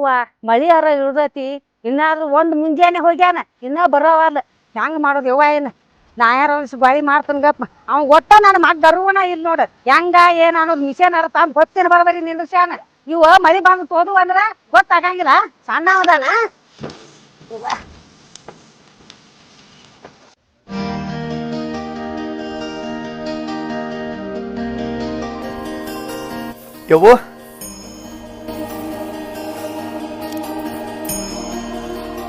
ಯವ್ವ ಮಳಿಯಾರ ಇಳ್ದೈತಿ ಇನ್ನಾದ್ರೂ ಒಂದ್ ಮುಂಜಾನೆ ಹೋಗ್ಯಾನ, ಇನ್ನ ಬರೋವಲ್ಲ. ಹೆಂಗ್ ಮಾಡೋದು ಯವ್ವ ಏನ್? ನಾ ಯಾರ ಬಾಳಿ ಮಾಡ್ತಾನ ಗಪ್ಪ. ಅವ್ ಒಟ್ಟ ನನ್ ಮಗ ಗರ್ವನ ಇಲ್ಲ ನೋಡ. ಹೆಂಗ, ಏನ್ ಅನ್ನೋದು ಮಿಷನ್ ಅರ ಅಂತ ಗೊತ್ತಿನ ಬರಬರಿ ಶಾನ ಇವ ಮಳಿ ಬಂದು ತೋದು ಅಂದ್ರ ಗೊತ್ತಾಗಂಗಿಲ್ಲ. ಸಣ್ಣ ಅವದಾನ ಯವ್ವ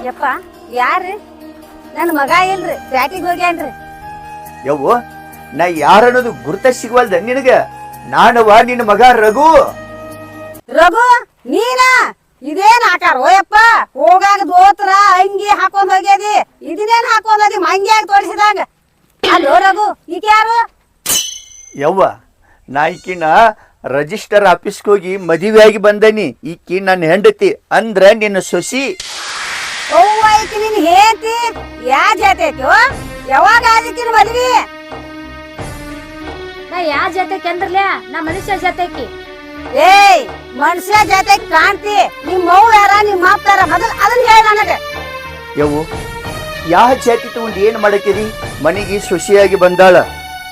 ಯಪ್ಪ ಯಾರು ನನ್ನ ಮಗ ಇಲ್ರಿ ಪ್ಯಾಟಿಗೆ ಹೋಗ್ಯಾನ್ರಿ. ಯವ್ವ ನಾ ಯಾರನ್ನೋದು ಗುರುತ ಸಿಗವಲ್ದ ನಿನಗ? ನಾನವ ನಿನ್ನ ಮಗ ರಘು. ರಘು ನೀನಾ? ಇದೇನ್ ಹಾಕಾರ ಓಯಪ್ಪ ಹೋಗಾಗ ದೋತ್ರ ಅಂಗಿ ಹಾಕೊಂಡ್ ಹೋಗ್ಯದಿ. ಇದನ್ನೇನ್ ಹಾಕೊಂಡ್ ಹೋದಿ ಮಂಗ್ಯಾಗ ತೋರಿಸಿದಾಗ? ಅಲ್ಲೋ ರಘು ಈಗ ಯಾರು? ಯವ್ವ ನಾ ಈಕಿನ ರಿಜಿಸ್ಟರ್ ಆಫೀಸ್ಗೆ ಹೋಗಿ ಮದುವೆಯಾಗಿ ಆಗಿ ಬಂದನಿ. ಈಕಿ ನನ್ನ ಹೆಂಡತಿ ಅಂದ್ರೆ ನಿನ್ನ ಸೊಸಿ. ಅವ್ವ ಐತಿ ನಿನ್ ಹೇತಿ ಯಾ ಜಾತಿ ಐತಿ ಓ? ಯಾವಾಗ ಆದಿಕ್ಕಿನ ಮದ್ವಿ? ನಾ ಯಾ ಜೊತೆಗೆ ಅಂದ್ರಲ್ಯಾ? ನಾ ಮನುಷ್ಯ ಜೊತೆಕಿ ಏಯ್ ಮನುಷ್ಯ ಜಾತಿ ಕಾಣ್ತಿ. ನಿಮ್ ಮೌ ಯಾರ ನಿಮ್ ಮಾಪ್ತಾರ ಮೊದಲು ಅದನ್ನ ಹೇಳ ನನಗೆ. ಯವ್ವ ಯಾವ ಜಾತಿ ತಗೊಂಡು ಏನ್ ಮಾಡಕ್ಕಿರಿ ಮನೆಗೆ ಸೊಸಿಯಾಗಿ ಬಂದಾಳ.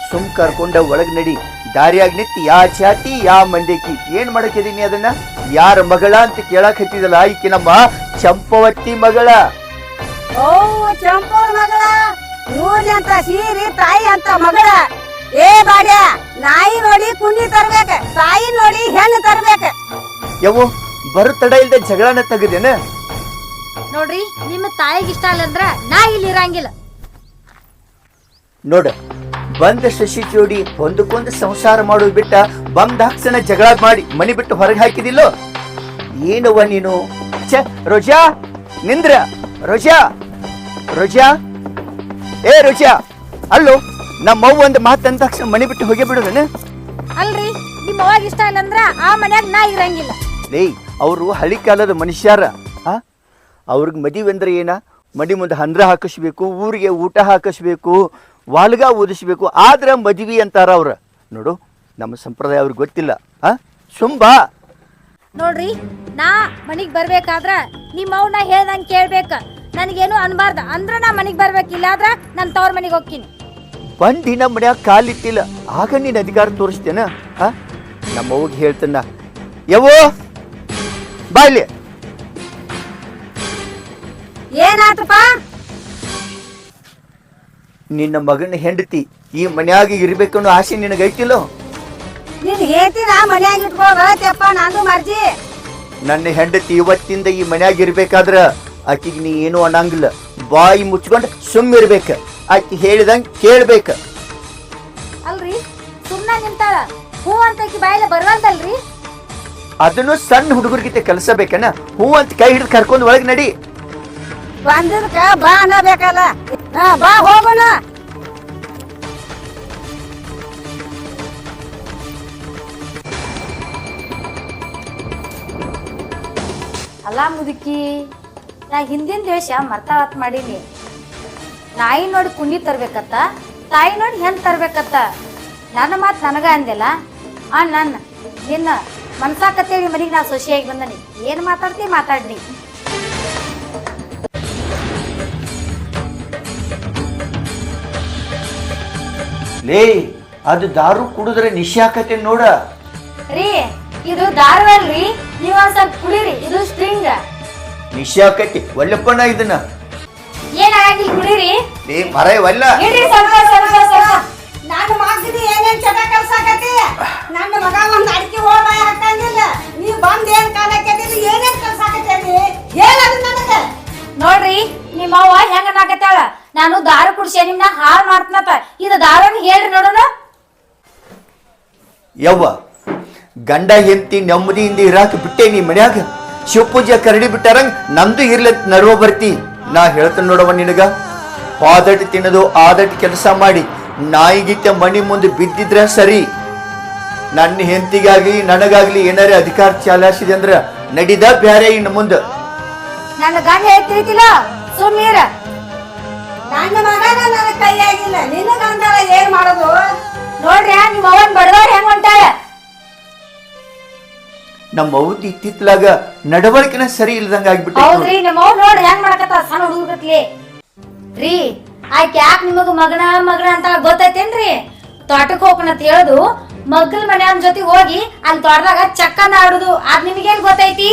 ಸುಮ್ ಕರ್ಕೊಂಡ ಒಳಗ್ ನಡಿ. ದಾರಿಯಾಗಿ ನಿಂತು ಯಾ ಚಾತಿ ಯಾ ಮಂದಿಕಿ ಏನ್ ಮಾಡಕಿದೀನಿ ಅದನ್ನ? ಯಾರ ಮಗಳ ಅಂತ ಕೇಳಕ್ ಹತ್ತಿದಲ್ಲ ಈಕೆ ನಮ್ಮ ಚಂಪವತ್ತಿ ಮಗಳ. ಓ ಚಂಪ ಮಗಳ ನೂಲಿ ಅಂತ ಸೀರಿ ತಾಯಿ ಅಂತ ಮಗಳ. ಏ ಬಾಡ್ಯ ನಾಯಿ ನೋಡಿ ಕುಂಡಿ ತರ್ಬೇಕ ತಾಯಿ ನೋಡಿ ಹೆಣ್ಣು ತರ್ಬೇಕ. ಯವ್ವ ಬರು ತಡ ಇಲ್ದೆ ಜಗಳನ ತೆಗದೇನ? ನೋಡ್ರಿ ನಿಮ್ಮ ತಾಯಿಗೆ ಇಷ್ಟ ಅಲ್ಲ ಅಂದ್ರ ನಾ ಇಲ್ಲಿ ಇರಂಗಿಲ್ಲ. ನೋಡ ಬಂದ ಶಶಿ ಜೋಡಿ ಒಂದಕ್ಕೊಂದು ಸಂಸಾರ ಮಾಡೋದು ಬಿಟ್ಟ ಬಂದ ಹಾಕ್ಸನ ಜಗಳ ಮಾಡಿ ಮನಿ ಬಿಟ್ಟು ಹೊರಗೆ ಹಾಕಿದಿಲ್ಲೋ? ಏನವ್ವ ನೀನು? ಛೆ ರೋಜಾ ನಿಂದ್ರ. ರೋಜಾ ರೋಜಾ ಏ ರೋಜಾ ಅಲ್ಲೋ ನಮ್ಮವ್ವ ಒಂದು ಮಾತಂದ ತಕ್ಷಣ ಮನಿ ಬಿಟ್ಟು ಹೋಗಿ ಬಿಡೋದನ? ಅಲ್ರಿ ನಿಮ್ಮ ಅವಾಗ ಇಷ್ಟ ಇಲ್ಲ ಅಂದ್ರ ಆ ಮನ್ಯಾಗ ನಾ ಇರಂಗಿಲ್ಲ. ಲೇ ಅವರು ಹಳಿ ಕಾಲದ ಮನುಷ್ಯರ ಆ? ಅವ್ರಿಗೆ ಮದುವೆ ಅಂದ್ರೆ ಏನ? ಮಡಿ ಮುಂದೆ ಹಂದ್ರ ಹಾಕಿಸ್ಬೇಕು ಊರಿಗೆ ಊಟ ಹಾಕಿಸ್ಬೇಕು ವಾಲ್ಗ ಊದಿಸ್ಬೇಕು ಆದ್ರೆ ಮದುವೆ ಅಂತಾರ ಅವ್ರ. ನೋಡು ನಮ್ಮ ಸಂಪ್ರದಾಯ ಅವ್ರಿಗೆ ಗೊತ್ತಿಲ್ಲ. ಆ ಸುಂಬಾ! ನೋಡ್ರಿ ನಾ ಮನಿಗ್ ಬರ್ಬೇಕಾದ್ರ ನಿಮ್ಮ ಅವ್ನ ಹೇಳ್ದಂಗ್ ಕೇಳ್ಬೇಕ. ನನಗೇನು ಅನ್ಬಾರ್ದ. ಅಂದ್ರ ನಾ ಮನಿಗ್ ಬರ್ಬೇಕು ಇಲ್ಲಾದ್ರ ನನ್ ತವ್ರ ಮನಿಗ್ ಹೋಗ್ತೀನಿ. ಒಂದ್ ದಿನ ಮನ್ಯಾಗ ಕಾಲಿಟ್ಟಿಲ್ಲ. ಆಗ ನೀನ್ ಅಧಿಕಾರ ತೋರಿಸ್ತೇನ? ಆ ನಮ್ಮ ಅವ್ಗ ಹೇಳ್ತನ ಯವ್ವೋ ಬಾಯ್ಲಿ ಏನಾತಪ್ಪ? ನಿನ್ನ ಮಗನ ಹೆಂಡತಿ ಈ ಮನ್ಯಾಗ ಇರ್ಬೇಕನ್ನೋ ಆಸೆ ನಿನಗೈತಿಲ್ಲೋ ನಿನ್ ಹೇತಿ ನಾ ಮನ್ಯಾಗ ಇಟ್ಕೋಗತ್ತಪ್ಪ ನಂದು ಮರ್ಜಿ. ನನ್ನ ಹೆಂಡತಿ ಇವತ್ತಿಂದ ಈ ಮನ್ಯಾಗ ಇರ್ಬೇಕಾದ್ರ ಆಕಿಗೆ ನೀ ಏನು ಅನ್ನಂಗಿಲ್ಲ. ಬಾಯಿ ಮುಚ್ಕೊಂಡು ಸುಮ್ಮ ಇರ್ಬೇಕ. ಆಕಿ ಹೇಳಿದಂಗ್ ಕೇಳ್ಬೇಕ. ಅಲ್ರಿ ಸುಮ್ನ ನಿಂತಾಳ. ಹೂ ಅಂತ ಆಕಿ ಬಾಯಿಲೆ ಬರ್ವಲ್ದಲ್ರಿ? ಅದನ್ನು ಸಣ್ಣ ಹುಡುಗರ್ಗಿತೆ ಕಲಿಸಬೇಕನ? ಹೂ ಅಂತ ಕೈ ಹಿಡಿದು ಕರ್ಕೊಂಡು ಒಳಗೆ ನಡಿ. ಬಂದದಕ್ಕ ಬಾ ಅನ್ನಬೇಕಲ್ಲ ಬಾ, ಹೋಗೋಣ. ಅಲ್ಲ ಮುದುಕಿ, ನಾ ಹಿಂದಿನ ದೇಶ ಮರ್ತಾವತ್ ಮಾಡೀನಿ. ನಾಯಿ ನೋಡಿ ಕುಂಡಿ ತರ್ಬೇಕತ್ತ, ತಾಯಿ ನೋಡಿ ಹೆಣ್ ತರ್ಬೇಕತ್ತ. ನನ್ನ ಮಾತು ನನಗ ಅಂದೆಲ್ಲ ಆ, ನನ್ನ, ನಿನ್ನ ಮನ್ಸಾಕತ್ತೇಳಿ ಮನಿಗೆ ನಾ ಸೊಸೆಯಾಗಿ ಬಂದನಿ. ಏನ್ ಮಾತಾಡ್ತಿ ಮಾತಾಡ್ನಿ ಲೇ ಅದು ದಾರು ಕುಡಿದ್ರೆ ನಿಶಾಕತೆ ಆಕತೆ ನೋಡ. ರೀ ಇದು ದಾರವಲ್ರಿ ರೀ ಒಂದ್ ಸ್ವಲ್ಪ ಕುಡೀರಿ ಇದು ಸ್ಟ್ರಿಂಗ್. ನಿಶಾಕತೆ ಆಕತಿ ಒಳ್ಳೆಪ್ಪಣ್ಣ ಇದನ್ನ. ಏನಾಗಿಲ್ಲ ಕುಡೀರಿ? ಲೇ ಮರ ಇವಲ್ಲ ಇಡ್ರಿ ಸ್ವಲ್ಪ ಸ್ವಲ್ಪ ಸ್ವಲ್ಪ. ನಾನು ಮಾಡ್ತಿದ್ದೆ ಏನೇನ್ ಚಟ ಕಲ್ಸಾಕತಿ ನನ್ನ ಮಗ ಒಂದ್ ಅಡಿಕೆ ಹೋಳ ಬಾಯಿ ಹಾಕಂಗಿಲ್ಲ ನೀ ಬಂದ್ ಏನ್ ಕಾಲಕ್ಕೆ ಏನೇನ್ ಕಲ್ಸಾಕತ್ತಿ ಹೇಳದು ನನಗ. ನೋಡ್ರಿ ನಿಮ್ಮ ಅವ್ವ ಹೆಂಗ ನಾಕತ್ತಾಳ ನಾನು ದಾರ ಕುಡ್ಸೆ ನಿಮ್ನ ಹಾಳು ಮಾಡ್ತನಪ್ಪ. ಇದು ದಾರನ ಹೇಳ್ರಿ ನೋಡೋಣ. ಯವ್ವ ಗಂಡ ಹೆಂಡತಿ ನೆಮ್ಮದಿಯಿಂದ ಇರಾಕ ಬಿಟ್ಟೆ ನೀ ಮನ್ಯಾಗ? ಶಿವಪೂಜೆ ಕರಡಿ ಬಿಟ್ಟಾರಂಗ್ ನಮ್ದು ಇರ್ಲಿ ನರ್ವ ಬರ್ತಿ. ನಾ ಹೇಳ್ತೇನೆ ನೋಡವ ನಿನಗ ಪಾದಟ್ ತಿನ್ನದು ಆದಟ್ ಕೆಲಸ ಮಾಡಿ ನಾಯಿಗಿತ್ತ ಮಣಿ ಮುಂದೆ ಬಿದ್ದಿದ್ರೆ ಸರಿ. ನನ್ನ ಹೆಂಡತಿಗಾಗ್ಲಿ ನನಗಾಗ್ಲಿ ಏನಾರೇ ಅಧಿಕಾರ ಚಾಲಾಯಿಸಿದೆ ಅಂದ್ರ ನಡಿದ ಬ್ಯಾರೆ ಇನ್ನು ಮುಂದೆ. ನನ್ನ ಗಂಡ ಹೇಳ್ತಿರ್ತಿಲ್ಲ ನನ್ನ ಮಗನ ನನ್ನ ಕೈಯಾಗಿಲ್ಲ. ನಿನಗ ಅಂದಾಳ ಏನ್ ಮಾಡೋದು? ನೋಡ್ರಿ ನಿಮ್ಮ ಅವನ್ ಬಡದವ್ರ ಹೆಂಗ್ ಹೊಂಟಾಳ ನಮ್ಮ ಅವ್ತಿ ಇತ್ತಿತ್ತಲಾಗ ನಡವಳಿಕೆನ ಸರಿ ಇಲ್ದಂಗ ಆಗ್ಬಿಟ್ಟು ಹೌದ್ರಿ ನಮ್ಮ ಅವ್ವ ನೋಡ್ರಿ ಹೆಂಗ್ ಮಾಡಕತ್ತ ಸಣ್ಣ ಹುಡುಗತ್ಲಿ ರೀ ಆಕೆ ಯಾಕೆ ನಿಮಗ ಮಗನ ಮಗನ ಅಂತ ಗೊತ್ತೈತೇನ್ರಿ? ತೋಟಕ್ಕೆ ಹೋಗೋಣ ಅಂತ ಹೇಳುದು ಮಗ್ಗಲ್ ಮನೆಯವ್ನ ಜೊತೆ ಹೋಗಿ ಅಲ್ಲಿ ತೋಟದಾಗ ಚಕ್ಕನ ಆಡುದು ಅದ್ ನಿಮಗೇನ್ ಗೊತ್ತೈತಿ?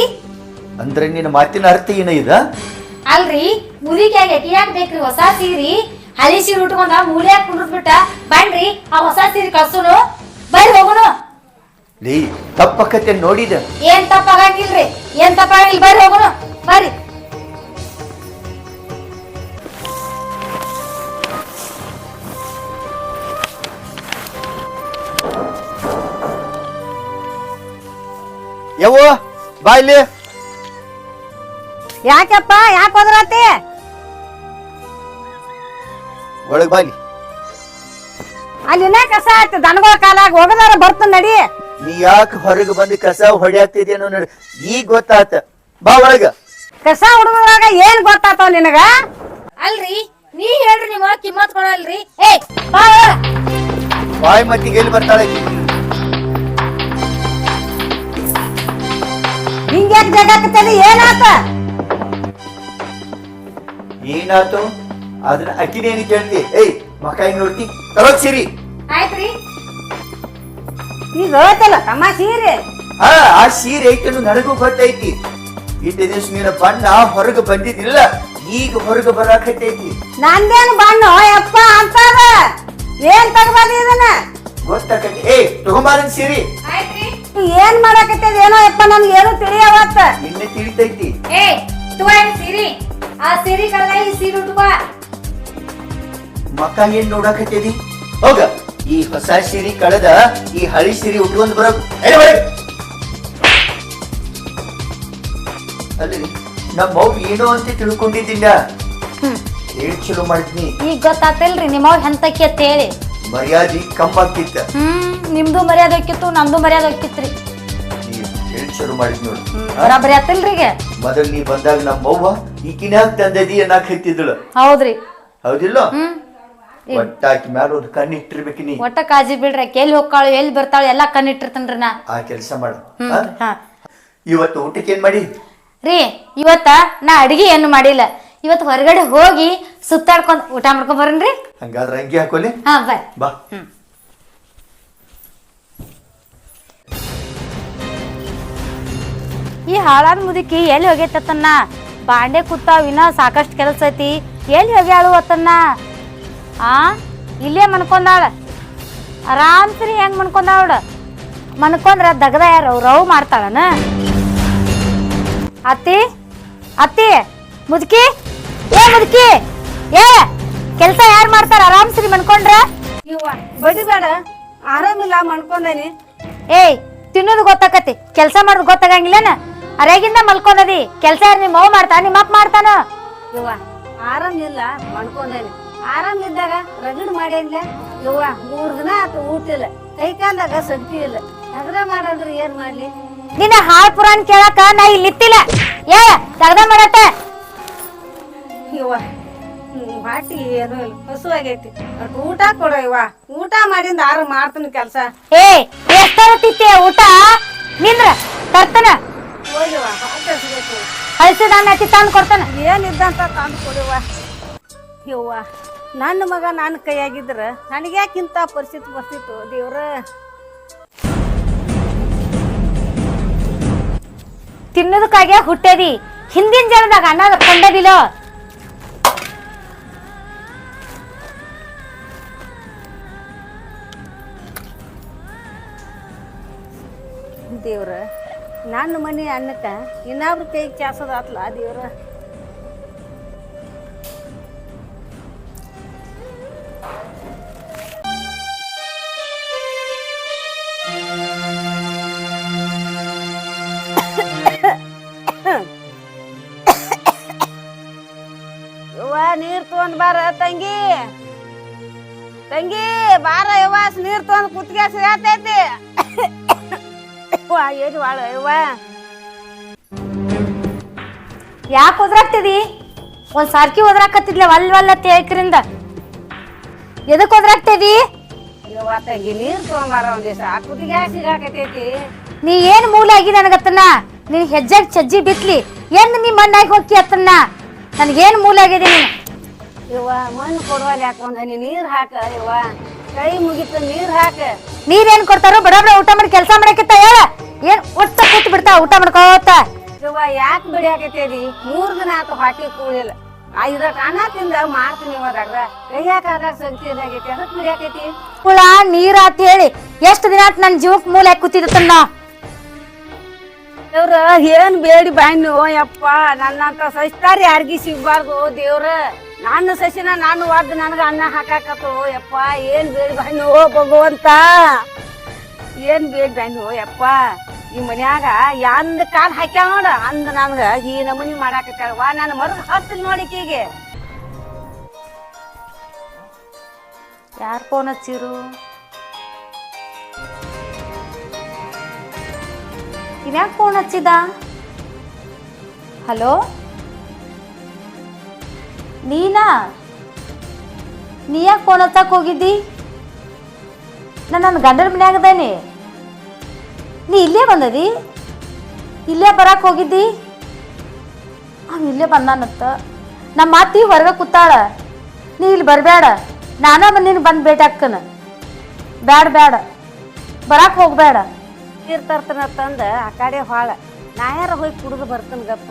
ಅಂದ್ರೆ ನಿನ್ನ ಮಾತಿನ ಅರ್ಥ ಏನ ಇದ? ಅಲ್ರಿ? ಮುದಿಕೆ ಎಟಿ ಯಾಕೆ ಬೇಕ್ರಿ? ಹೊಸ ಸೀರಿ? ಹಳಿ ಸೀರೆ ಉಟ್ಕೊಂಡ ಮೂಲ್ಯಾಗ ಕುಂಡ್ಬಿಟ್ಟ ಬನ್ರಿ ಆ ಹೊಸ ಸೀರೆ ಕಳ್ಸುನು. ಬರ್ರಿ ಹೋಗುನು. ಲೇ ತಪ್ಪಕತೆ ನೋಡಿದ. ಏನ್ ತಪ್ಪಾಗಂಗಿಲ್ರಿ? ಏನ್ ತಪ್ಪಾಗಿಲ್ಲ ಬರ್ರಿ ಹೋಗುನು. ಬರ್ರಿ. ಯವ್ವ ಬಾ ಇಲ್ಲಿ. ಯಾಕಪ್ಪ? ಯಾಕ ಹೋದ್ರಾತಿ? ಒಳಗ್ ಬಾಲಿ. ಅಲ್ಲಿ ಅಲ್ಲಿನ ಕಸ ಆಯ್ತು. ದನಗಳ ಕಾಲಾಗ ಹೋಗದಾರ ಬರ್ತ ನಡಿ. ನೀ ಯಾಕೆ ಹೊರಗೆ ಬಂದು ಕಸ ಹೊಡ್ಯಾಕ್ತಿದ್ಯೇನೋ ನೋಡಿ ಈಗ ಗೊತ್ತಾತ. ಬಾ ಒಳಗ. ಕಸ ಹುಡುಗರಾಗ ಏನ್ ಗೊತ್ತಾತವ ನಿನಗ? ಅಲ್ರಿ ನೀ ಹೇಳ್ರಿ ನಿಮ್ಮ ಕಿಮ್ಮತ್ ಕೊಡಲ್ರಿ. ಏ ಬಾ ಒಳಗ. ಬಾಯ್ ಮತ್ತಿಗೆ ಎಲ್ಲಿ ಬರ್ತಾಳೆ ಹಿಂಗ್ಯಾಕ ಹಿಂಗ್ಯಾಕ್ ಏನಾತ? ಏನಾತು ಅದನ್ನ ಅಕ್ಕಿನೇನು ಕೇಳ್ತಿ? ಏಯ್ ಮಕ್ಕ ನೋಟಿ ನೋಡ್ತಿ? ತರೋದ್ ಸಿರಿ. ಆಯ್ತ್ರಿ. ಈಗ ಹೇಳ್ತಲ್ಲ ತಮ್ಮ ಸೀರೆ. ಹಾ ಆ ಸೀರೆ ಐತನು ನನಗೂ ಗೊತ್ತೈತಿ. ಇಟ್ಟ ದಿವಸ ನೀನು ಬಣ್ಣ ಹೊರಗೆ ಬಂದಿದ್ದಿಲ್ಲ ಈಗ ಹೊರಗೆ ಬರಾಕತ್ತೈತಿ. ನಂದೇನು ಬಣ್ಣ ಯಪ್ಪ ಅಂತ ಏನ್ ತಗಬಾರ್ದು ಇದನ್ನ? ಗೊತ್ತಾಕತಿ ಏ ತಗೊಂಬಾರನ್ ಸೀರಿ. ಆಯ್ತ್ರಿ. ಏನ್ ಮಾಡಾಕತ್ತದ ಏನೋ ಯಪ್ಪ ನನ್ಗೆ ಏನು ತಿಳಿಯವತ್ತ. ನಿನ್ನೆ ತಿಳಿತೈತಿ. ಏ ತುವಾನ್ ಸಿರಿ. ಆ ಸಿರಿ ಕಳ್ಳ ಈ ಸೀರೆ ಉಟ್ಕೋ. ಮಕ್ಕ ಏನ್ ನೋಡಾಕತ್ತೀರಿ ಹೋಗ. ಈ ಹೊಸ ಸೀರೆ ಕಳೆದ ಈ ಹಳಿ ಸಿರಿ ಉಟ್ಕೊಂಡ್ ಬರೋಕ್. ಅಲ್ಲಿ. ನಮ್ಮ ಮಗು ಏನೋ ಅಂತ ತಿಳ್ಕೊಂಡಿದ್ದಿಲ್ಲ ಹೇಳ್ ಚಲೋ ಮಾಡ್ತೀನಿ ಈಗ ಗೊತ್ತಾಗ್ತಿಲ್ರಿ ನಿಮ್ಮ ಅವ್ವ ಹೆಂತಕ್ಕಿ ಅಂತ ಹೇಳಿ. ಮರ್ಯಾದೆ ಕಮ್ಮಾಕಿತ್ತ ಹ್ಮ್ ನಿಮ್ದು ಮರ್ಯಾದೆ ಹೋಗಿತ್ತು ನಮ್ದು ಮರ್ಯಾದೆ ಹೋಗಿತ್ರಿ ಏನ್ ಚಲೋ ಮಾಡಿದ್ ನೋಡು? ಬರಾಬರಿ ಆತಿಲ್ರಿ ಈಗ. ಮೊದಲ್ ನೀ ಬಂದಾಗ ನಮ್ಮ ಈಕಿನ್ಯಾಗ ತಂದದಿ ಅನ್ನಕ್ ಹತ್ತಿದ್ದಳು ಹೌದ್ರಿ. ಹೌದಿಲ್ಲ? ಒಟ್ಟಾಕಿ ಮ್ಯಾಲ ಒಂದು ಕಣ್ಣಿಟ್ಟಿರ್ಬೇಕು ನೀ. ಒಟ್ಟ ಕಾಜಿ ಬಿಡ್ರಿ ಆಕಿ ಎಲ್ಲಿ ಹೋಗ್ಕಾಳು ಎಲ್ಲಿ ಬರ್ತಾಳು ಎಲ್ಲಾ ಕಣ್ಣಿಟ್ಟಿರ್ತೇನ್ರಿ ನಾ. ಆ ಕೆಲಸ ಮಾಡು. ಹಾ. ಇವತ್ತು ಊಟಕ್ಕೆ ಏನ್ ಮಾಡಿ? ರೀ ಇವತ್ತ ನಾ ಅಡಿಗೆ ಏನು ಮಾಡಿಲ್ಲ. ಇವತ್ತು ಹೊರಗಡೆ ಹೋಗಿ ಸುತ್ತಾಡ್ಕೊಂಡ್ ಊಟ ಮಾಡ್ಕೊಂಡ್ ಬರನ್ರಿ ಹಂಗಾದ್ರೆ ಅಂಗಿ ಹಾಕೋಲಿ. ಹಾ ಬಾಯ್. ಬಾ. ಈ ಹಾಳಾದ ಮುದುಕಿ ಎಲ್ಲಿ ಹೋಗೈತನ್ನ ಬಾಂಡೆ ಕೂತಾವ್ ಇನ್ನ ಸಾಕಷ್ಟು ಕೆಲಸ ಐತಿ. ಎಲ್ಲಿ ಹೋಗ್ಯಾಳು ಅತ್ತನ್ನ ಆ? ಇಲ್ಲೇ ಮನ್ಕೊಂಡಾಳ. ಆರಾಮ್ಸಿರಿ ಹೆಂಗ್ ಮನ್ಕೊಂದಾಳ ಮನ್ಕೊಂಡ್ರ ದಗದ ಯಾರು? ರವ್ ಮಾಡ್ತಾಳನ? ಅತ್ತಿ? ಅತ್ತಿ? ಮುದುಕಿ? ಏ ಮುದುಕಿ? ಏ ಕೆಲಸ ಯಾರು ಮಾಡ್ತಾರ? ಆರಾಮ್ಸರಿ ಮನ್ಕೊಂಡ್ರ? ಆರಾಮಿಲ್ಲ ಮನ್ಕೊಂಡೇನಿ. ಏಯ್ ತಿನ್ನೋದು ಗೊತ್ತಾಕತಿ. ಕೆಲಸ ಮಾಡೋದು ಗೊತ್ತಾಗಂಗಿಲ್ಲನ? ಅರೆಗಿಂದ ಮಲ್ಕೊಂಡದಿ. ಕೆಲಸ ಯಾರು ನಿಮ್ಮ ಅವ್ವ ಮಾಡ್ತಾನ ನಿಮ್ಮ ಅಪ್ಪ ಮಾಡ್ತಾನ? ಯವ್ವ ಆರಾಮಿಲ್ಲ ಮಣ್ಕೊಂಡೇನಿ ಆರಾಮಿದ್ದಾಗ ರಗಡ್ ಮಾಡೇನ್ಲ ಯವ್ವ ಮೂರ್ ದಿನ ಆತು ಊಟ ಇಲ್ಲ. ಕೈ ಕಾಲ್ದಾಗ ಶಕ್ತಿ ಇಲ್ಲ. ಅದ್ರ ಮಾಡಂದ್ರೆ ಏನ್ ಮಾಡ್ಲಿ? ನಿನ್ನ ಹಾಳ್ ಪುರಾಣ ಕೇಳಕ ನಾ ಇಲ್ಲಿ ನಿತ್ತಿಲ್ಲ ಏ ತಗದ ಮಾಡತ್ತ. ಯವ್ವ ಬಾಟಿ ಏನೂ ಇಲ್ಲ. ಹಸು ಆಗೈತಿ ಊಟ ಕೊಡು ಯವ್ವ. ಊಟ ಮಾಡಿಂದ ಆರು ಮಾಡ್ತಾನ ಕೆಲಸ. ಏ ಎಷ್ಟರ ತಿತ್ತೆ ಊಟ? ನಿಂದ್ರ ತರ್ತನ. ಅನ್ನ ಹಚ್ಚಿ ತಂದು ಕೊಡ್ತಾನ? ಏನಿದ್ದಂತ ತಂದು ಕೊಡುವ. ಯವ್ವ ನನ್ನ ಮಗ ನನ್ನ ಕೈಯಾಗಿದ್ರ ನನಗ್ಯಾಕಿಂತ ಪರಿಸ್ಥಿತಿ ಬರ್ತಿತ್ತು? ದೇವ್ರ. ತಿನ್ನೋದಕ್ಕಾಗೆ ಹುಟ್ಟೇದಿ? ಹಿಂದಿನ ಜನದಾಗ ಅನ್ನ ಕಂಡದಿಲ್ಲ? ದೇವ್ರ ನನ್ನ ಮನೆ ಅನ್ನಕ್ಕೆ ಇನ್ನಾಬ್ರ ಕೈ ಚಾಸದಾತ್ಲ ದೇವ್ರ? ಯವ್ವ, ನೀರ್ ತಗೊಂಡ್ ಬಾರ ತಂಗಿ. ತಂಗಿ, ಬಾರ ಯವಾಸ್ ನೀರ್ ತಗೊಂಡ್ ಕುತ್ಗೆ ಸಿಗಾತೈತಿ ಯವ್ವ ಏನು ಬಾಳ ಯವ್ವ ಯಾಕೆ ಒದ್ರಾಗ್ತಿದಿ ಒಂದ್ ಸಾರ್ಕಿ ಒದ್ರಾಕತ್ತಿದ್ಲ ವಲ್ ವಲ್ ತೇಕ್ರಿಂದ ಎದಕ್ ಒದ್ರಾಗ್ತಿದಿ ಯವ್ವ ತಂಗಿ ನೀರ್ ತಗೊಂಬಾರ ಒಂದ್ ದಿವಸ. ಕುತ್ತಿಗೆ ಸಿಗಾಕತೈತಿ ನೀ ಏನ್ ಮೂಲ ಆಗಿ ನನಗತ್ತನ್ನ? ನೀನ್ ಹೆಜ್ಜೆಗ್ ಚಜ್ಜಿ ಬಿತ್ಲಿ. ಏನ್ ನೀ ಮಣ್ಣಾಗಿ ಹೋಗಿ ಅತ್ತನ್ನ? ನನಗೇನ್ ಮೂಲ ಆಗಿದೆ ನೀನು? ಮಣ್ಣು ಕೊಡುವಲ್ಲಿ ಹಾಕೊಂಡ ನೀ ನೀರ್ ಹಾಕ ಇವ ಕೈ ಮುಗಿತು ನೀರ್ ಹಾಕ. ನೀರೇನ್ ಕೊಡ್ತಾರೋ ಬಡ ಬಡ ಊಟ ಮಾಡಿ ಕೆಲಸ ಮಾಡಕ್ಕಿತ್ತ ಹೇಳ. ಏನ್ ಒಟ್ಟ ಕೂತ್ ಬಿಡ್ತಾ ಊಟ ಮಾಡ್ಕೋತ? ಇವ ಯಾಕೆ ಬಿಡಿಯಾಕೈತೇದಿ ಮೂರ್ ದಿನ ಆತು ಹಾಕಿ ಕೂಳಿಲ್ಲ. ಐದ ಅನ್ನ ತಿಂದ ಮಾಡ್ತೀನಿ ಇವಾಗ ಕೈಯಾಕಾಗ ಸಂಚಿದಾಗೈತಿ ಅದಕ್ಕೆ ಬಿಡಿಯಾಕೈತಿ ಹುಳ ನೀರ ಅಂತ ಹೇಳಿ. ಎಷ್ಟು ದಿನ ಆತ್ ನನ್ ಜೀವಕ್ ಮೂಲ ಹಾಕಿ ಕೂತಿದ್ದನ್ನ ದೇವ್ರ ಏನ್ ಬೇಡಿ ಬಾಯ್ನು ಯಪ್ಪ. ನನ್ನಂತ ಸಸ್ತಾರಿ ಅರ್ಗಿ ಸಿಗ್ಬಾರ್ದು ದೇವ್ರ. ನನ್ನ ಸಸಿನ ನಾನು ಒದ್ದು ನನಗ ಅನ್ನ ಹಾಕಾಕತ್ತು. ಯಪ್ಪ ಏನ್ ಬೇಡಿ ಬಾಯ್ನು ಭಗವಂತ. ಏನ್ ಬೇಗ ಬಾಯ್ನು ಯಪ್ಪ, ಈ ಮನ್ಯಾಗ ಯಾಂದ ಕಾಲ್ ಹಾಕ್ಯಾವ ನೋಡ, ಅಂದ ನನ್ಗ ಈ ನಮೂನಿ ಮಾಡಾಕತ್ತಾಳ ವಾ ನಾನು ಮರದ ಹತ್ತು ನೋಡಿಕೀಗೆ ಯಾರ್ ಫೋನ್ ಹಚ್ಚಿರು? ಇವ್ಯಾಕ್ ಫೋನ್ ಹಚ್ಚಿದ? ಹಲೋ? ನೀನಾ? ನೀ ಯಾಕೆ ಫೋನ್ ಹಚ್ಚಕ್ ಹೋಗಿದ್ದಿ? ನಾನು ನನ್ನ ಗಂಡನ ಮನ್ಯಾಗದೇನಿ ನೀ ಇಲ್ಲೇ ಬಂದದಿ? ಇಲ್ಲೇ ಬರಕ್ ಹೋಗಿದ್ದಿ? ಅವ ಇಲ್ಲೇ ಬಂದಾನತ್ತ ನಮ್ಮ ಅತ್ತಿ ಹೊರಗೆ ಕೂತಾಳ. ನೀ ಇಲ್ಲಿ ಬರಬೇಡ ನಾನ ಬಂದಿನ ಬಂದು ಭೇಟಿ ಹಾಕ್ಕನ ಬ್ಯಾಡ ಬ್ಯಾಡ. ಬರಕ್ಕೆ ಹೋಗ್ಬೇಡ ನೀರ್ ತರ್ತನ ತಂದ ಆ ಕಡೆ ಹಾಳ. ನಾ ಯಾರ ಹೋಗಿ ಕುಡಿದು ಬರ್ತನ ಗಪ್ಪ?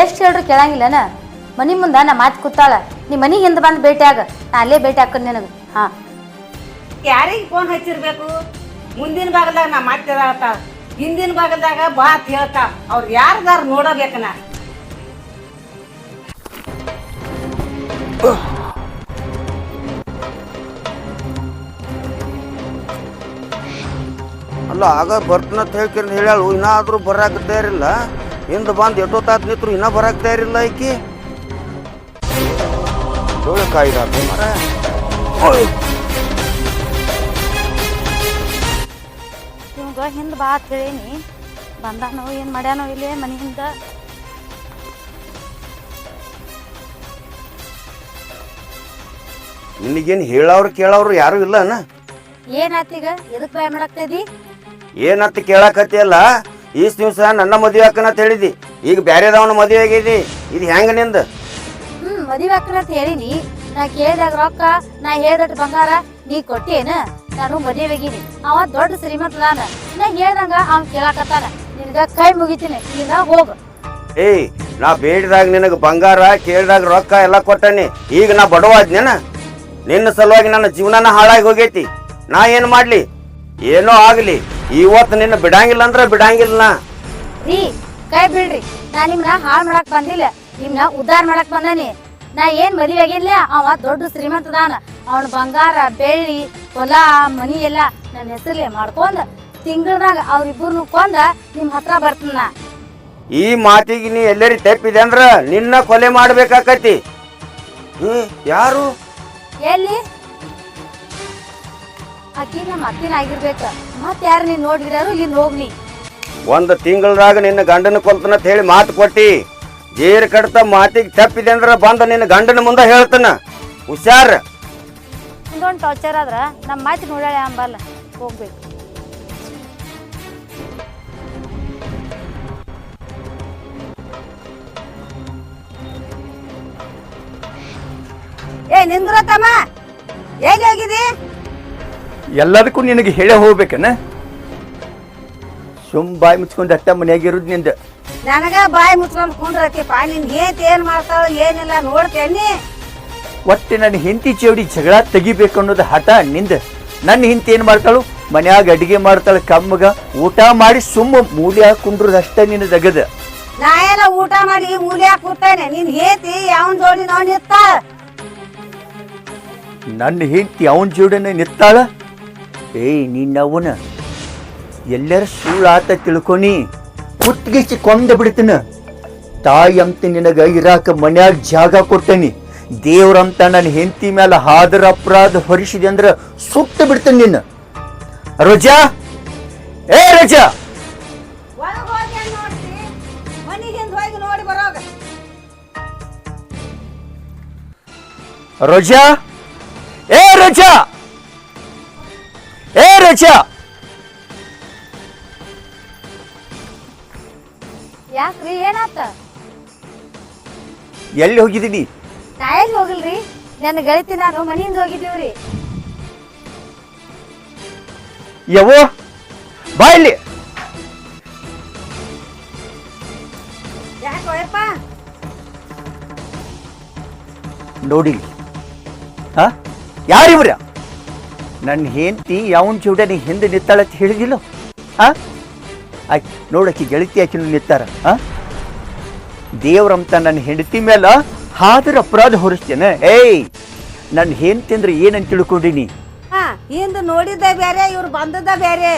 ಎಷ್ಟು ಹೇಳ್ರಿ ಕೇಳಂಗಿಲ್ಲನ? ಮನಿ ಮುಂದ ನಾ ಮಾತು ಕೂತಾಳ. ನೀ ಮನಿ ಹಿಂದೆ ಬಂದು ಭೇಟಿ ಆಗ ನಾ ಅಲ್ಲೇ ಭೇಟಿ ಹಾಕನ್ ನಿನಗೆ. ಹಾ. ಯಾರಿಗೆ ಫೋನ್ ಹಚ್ಚಿರ್ಬೇಕು? ಮುಂದಿನ ಭಾಗದಾಗ ನಾ ಮಾತಿದಾಳತ ಹಿಂದಿನ ಭಾಗದಾಗ ಬಾತ್ ಹೇಳ್ತಾ. ಅವ್ರು ನೋಡಬೇಕು ನಾ. ಅಲ್ಲ ಆಗ ಬರ್ತನಂತ ಹೇಳ್ಕಿರ್ ಹೇಳ್ಯಾಳು ಇನ್ನಾದ್ರೂ ಬರಾಕ ತಯಾರಿಲ್ಲ. ಹಿಂದೆ ಬಂದು ಎಷ್ಟೊತ್ತಾತ್ ನಿತ್ರು ಇನ್ನೂ ಬರಾಕ ತಯಾರಿಲ್ಲ ಈಕಿ. ಡೋಳೆ ಕಾಯ್ದಾತು ಮರ ಇವಂಗ ಹಿಂದೆ ಬಾ ಅಂತ ಹೇಳೀನಿ. ಬಂದಾನೋ ಏನು ಮಾಡ್ಯಾನೋ ಇಲ್ಲೇ ಮನಿ ಹಿಂದ ನಿನಗೇನು ಹೇಳವ್ರು ಕೇಳವ್ರು ಯಾರು ಇಲ್ಲನ ಏನಾತೀಗ ಎದಕ್ ಭಯ ಮಾಡಾಕ್ತದಿ ಏನಂತ ಕೇಳಕತ್ತಿಯಲ್ಲ? ಈಸ್ ದಿವಸ ನನ್ನ ಮದುವೆ ಹಾಕನಂತ ಹೇಳಿದಿ. ಈಗ ಬ್ಯಾರೆದವನ ಮದುವೆ ಆಗಿದಿ. ಇದು ಹೆಂಗ ನಿಂದ? ಮದುವೆ ಹಾಕ್ತೀನಿ ಅಂತ ಹೇಳೀನಿ ನಾ ಕೇಳಿದಾಗ ರೊಕ್ಕ ನಾ ಹೇಳ್ದಟ್ ಬಂಗಾರ ನೀ ಕೊಟ್ಟೇನ? ನಾನು ಮದುವೆ ಆಗಿನಿ ಅವ ದೊಡ್ಡ ಶ್ರೀಮಂತ ನಾನು ನಾ ಹೇಳ್ದಂಗ ಅವ್ನ್ ಕೇಳಾಕತ್ತಾನ. ನಿನಗ ಕೈ ಮುಗಿತೀನಿ. ನೀನ ಹೋಗು. ಏಯ್ ನಾ ಬೇಡಿದಾಗ ನಿನಗೆ ಬಂಗಾರ ಕೇಳಿದಾಗ ರೊಕ್ಕ ಎಲ್ಲ ಕೊಟ್ಟನಿ. ಈಗ ನಾ ಬಡವಾದ್ನೇನ? ನಿನ್ನ ಸಲುವಾಗಿ ನನ್ನ ಜೀವನನ ಹಾಳಾಗಿ ಹೋಗೈತಿ. ನಾ ಏನು ಮಾಡ್ಲಿ? ಏನೋ ಆಗ್ಲಿ. ಇವತ್ತು ನಿನ್ನ ಬಿಡಂಗಿಲ್ಲ ಅಂದ್ರೆ ಬಿಡಂಗಿಲ್ಲ ನಾ. ರೀ ಕೈ ಬಿಡ್ರಿ. ನಾ ನಿಮ್ನ ಹಾಳ್ ಮಾಡಕ್ ಬಂದಿಲ್ಲ. ನಿಮ್ನ ಉದ್ದಾರ ಮಾಡಕ್ ಬಂದಾನಿ. ನಾ ಏನ್ ಮದುವೆ ಆಗಿಲ್ಲ ಅವ ದೊಡ್ಡ ಶ್ರೀಮಂತದಾನ. ಅವನ ಬಂಗಾರ ಬೆಳ್ಳಿ ಹೊಲ ಮನಿ ಎಲ್ಲ ನನ್ನ ಹೆಸರ್ಲೆ ಮಾಡ್ಕೊಂಡ್ ತಿಂಗಳದಾಗ ಅವ್ರಿಬ್ರು ಕೊಂದ ನಿಮ್ ಹತ್ರ ಬರ್ತನ. ಈ ಮಾತಿಗೆ ನೀ ಎಲ್ಲರಿ ತಪ್ಪಿದೆ ಅಂದ್ರ ನಿನ್ನ ಕೊಲೆ ಮಾಡ್ಬೇಕಾಕತಿ ಹ್ಮ್ ಯಾರು? ಎಲ್ಲಿ? ಅಕ್ಕಿ ನಮ್ಮ ಅತ್ತಿನ ಆಗಿರ್ಬೇಕ. ಮತ್ ಯಾರು ನೀನ್ ನೋಡಿದಾರು ಇಲ್ಲಿ ಹೋಗ್ಲಿ. ಒಂದು ತಿಂಗಳದಾಗ ನಿನ್ನ ಗಂಡನ ಕೊಲ್ತನ ಹೇಳಿ ಮಾತು ಕೊಟ್ಟಿ. ಜೇರ್ ಕಡ್ತ ಮಾತಿಗೆ ತಪ್ಪಿದೆ ಅಂದ್ರ ಬಂದ ನಿನ್ನ ಗಂಡನ ಮುಂದೆ ಹೇಳ್ತಾನ. ಹುಷಾರ್. ಇದೊಂದು ಟಾರ್ಚರ್ ಆದ್ರ ನಮ್ಮ ಮಾತಿ ನೋಡಾಳೆ ಅಂಬಲ್ಲ. ಹೋಗ್ಬೇಕು. ಏ ನಿಂದ್ರ ತಮ್ಮ ಹೇಗೆ ಹೋಗಿದಿ ಎಲ್ಲದಕ್ಕೂ ನಿನಗೆ ಹೇಳೇ ಹೋಗ್ಬೇಕನ? ಸುಮ್ ಬಾಯಿ ಮುಚ್ಕೊಂಡು ಅಟ್ಟ ಮನೆಯಾಗಿರೋದು ನಿಂದ. ನನಗ ಬಾಯಿ ಮುಚ್ಕೊಂಡ್ ಕುಂಡ್ರತಿಪ್ಪ ನಿನ್ ಹೇತ್ ಏನ್ ಮಾಡ್ತಾಳ ಏನಿಲ್ಲ ನೋಡ್ತೇನಿ ಒಟ್ಟೆ ನನ್ನ ಹೆಂಡತಿ ಚೌಡಿ ಜಗಳ ತೆಗಿಬೇಕು ಅನ್ನೋದು ಹಠ ನಿಂದ. ನನ್ನ ಹಿಂತಿ ಏನ್ ಮಾಡ್ತಾಳು? ಮನ್ಯಾಗ ಅಡಿಗೆ ಮಾಡ್ತಾಳೆ ಕಮ್ಮಗ. ಊಟ ಮಾಡಿ ಸುಮ್ಮ ಮೂಲಿ ಹಾಕೊಂಡ್ರದು ಅಷ್ಟ ನಿನ್ನ ದಗದ. ನಾ ಎಲ್ಲ ಊಟ ಮಾಡಿ ಮೂಲಿ ಹಾಕುತ್ತೇನೆ ನಿನ್ ಹೇತಿ ಯಾವನ್ ಜೋಡಿ ನಾವ್ ನಿತ್ತ ನನ್ನ ಹೆಂಡತಿ ಅವನ ಜೋಡಿನ ನಿತ್ತಾಳ ಏಯ್ ನಿನ್ನವನ. ಎಲ್ಲರ ಸುಳ್ಳಾತ ತಿಳ್ಕೊನಿ. ಕುತ್ತಿಗೆಸಿ ಕೊಂದ ಬಿಡ್ತೀನಿ ತಾಯಿ ಅಂತ ನಿನಗ ಇರಾಕ ಮನ್ಯಾಗ ಜಾಗ ಕೊಟ್ಟೇನಿ ದೇವ್ರಂತ ನನ್ನ ಹೆಂಡತಿ ಮೇಲೆ ಹಾದರ ಅಪರಾಧ ಹೊರಿಸಿದೆ ಅಂದ್ರ ಸುಟ್ಟು ಬಿಡ್ತೇನೆ ನಿನ್ನ. ರೋಜಾ? ಏ ರೋಜಾ? ರಜಾ ರೋಜಾ? ಏ ರಜಾ? ಏ ರಚಾ ಯಾಕ್ರಿ ಏನಾತ? ಎಲ್ಲಿ ಹೋಗಿದ್ದೀನಿ ನಾ? ಎಲ್ಲಿ ಹೋಗಿಲ್ರಿ? ನನ್ನ ಗೆಳತಿ ನಾನು ಮನೆಯಿಂದ ಹೋಗಿದ್ದೀವ್ರಿ ಯವೋ ಬಾ ಇಲ್ಲಿ. ನೋಡಿ ಹಾ? ಯಾರಿವ್ರ ನನ್ನ ಹೆಂಡತಿ ಯಾವನ್ ಚೂಡ ನೀ ಹಿಂದೆ ನಿತ್ತಾಳಂತ ಹೇಳಿದಿಲ್ಲ ಹಾ? ಆಯ್ತು ನೋಡಕ್ಕೆ ಗೆಳತಿ ಆಕಿನ ನಿತ್ತಾರ ಆ? ದೇವ್ರಂತ ನನ್ನ ಹೆಂಡತಿ ಮೇಲೆ ಹಾದ್ರ ಅಪರಾಧ ಹೊರಿಸ್ತೇನೆ. ಏಯ್ ನನ್ನ ಹೆಂಡತಿ ಅಂದ್ರೆ ಏನಂತ ತಿಳ್ಕೊಂಡಿನಿ ಹಾ ಹಿಂದ್ ನೋಡಿದ್ದ ಬೇರೆ ಇವ್ರು ಬಂದದ ಬೇರೆ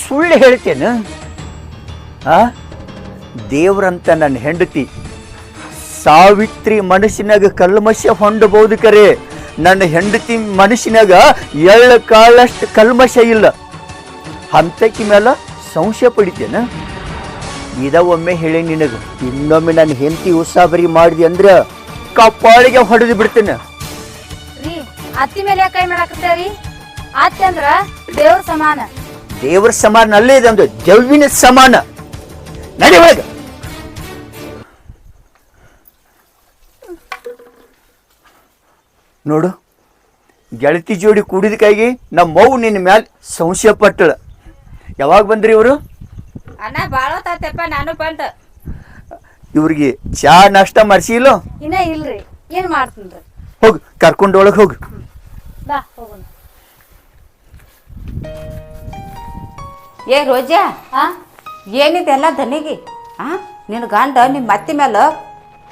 ಸುಳ್ಳು ಹೇಳ್ತೇನೆ. ಆ? ದೇವ್ರಂತ ನನ್ನ ಹೆಂಡತಿ ಸಾವಿತ್ರಿ ಮನಸ್ಸಿನಾಗ ಕಲ್ಮಶ ಹೊಂಡಬಹುದು ಕರೆ. ನನ್ನ ಹೆಂಡತಿ ಮನಸ್ಸಿನಾಗ ಎಳ್ಳು ಕಾಳಷ್ಟು ಕಲ್ಮಶ ಇಲ್ಲ. ಹಂತಕಿ ಮೇಲೆ ಸಂಶಯ ಪಡಿತೇನ? ಇದ ಒಮ್ಮೆ ಹೇಳಿ ನಿನಗೆ ಇನ್ನೊಮ್ಮೆ ನನ್ನ ಹೆಂಡತಿ ಉಸಾಬರಿ ಮಾಡಿದೆ ಅಂದ್ರೆ ಕಪ್ಪಾಳಿಗೆ ಹೊಡೆದು ಬಿಡ್ತೇನೆ. ರೀ ಅತ್ತಿ ಮೇಲೆ ಯಾಕೆ ಕೈ ಮಾಡಾಕತ್ತೀರಿ ಅತ್ತಿ ಅಂದ್ರ ದೇವ್ರ ಸಮಾನ. ದೇವರ ಸಮಾನ ಅಲ್ಲೇ ಇದೆ ಒಂದು ಜವ್ವಿನ ಸಮಾನ. ನಡಿ ಒಳಗೆ. ನೋಡು ಗೆಳತಿ ಜೋಡಿ ಕೂಡಿದ ಕೈಗೆ ನಮ್ಮ ಮೌ ನಿನ್ನ ಮ್ಯಾಲ ಸಂಶಯ ಪಟ್ಟಳ. ಯಾವಾಗ ಬಂದ್ರಿ ಇವರು? ಅಣ್ಣ ಬಾಳ ಹೊತ್ತಾತಪ್ಪ ನಾನು ಬಂದ. ಇವ್ರಿಗೆ ಚಾ ನಾಷ್ಟ ಮಾಡಿಸಿಲ್ಲ ಇನ್ನ ಇಲ್ರಿ. ಏನ್ ಮಾಡ್ತೀನಿ ಹೋಗು ಕರ್ಕೊಂಡು ಒಳಗೆ ಹೋಗು. ಬಾ ಹೋಗೋಣ. ಏ ರೋಜಾ ಹಾ ಏನಿದೆಲ್ಲ ದನಿಗೆ? ಆ? ನಿನ್ನ ಗಂಡ ನಿಮ್ಮ ಮತ್ತಿ ಮೇಲೆ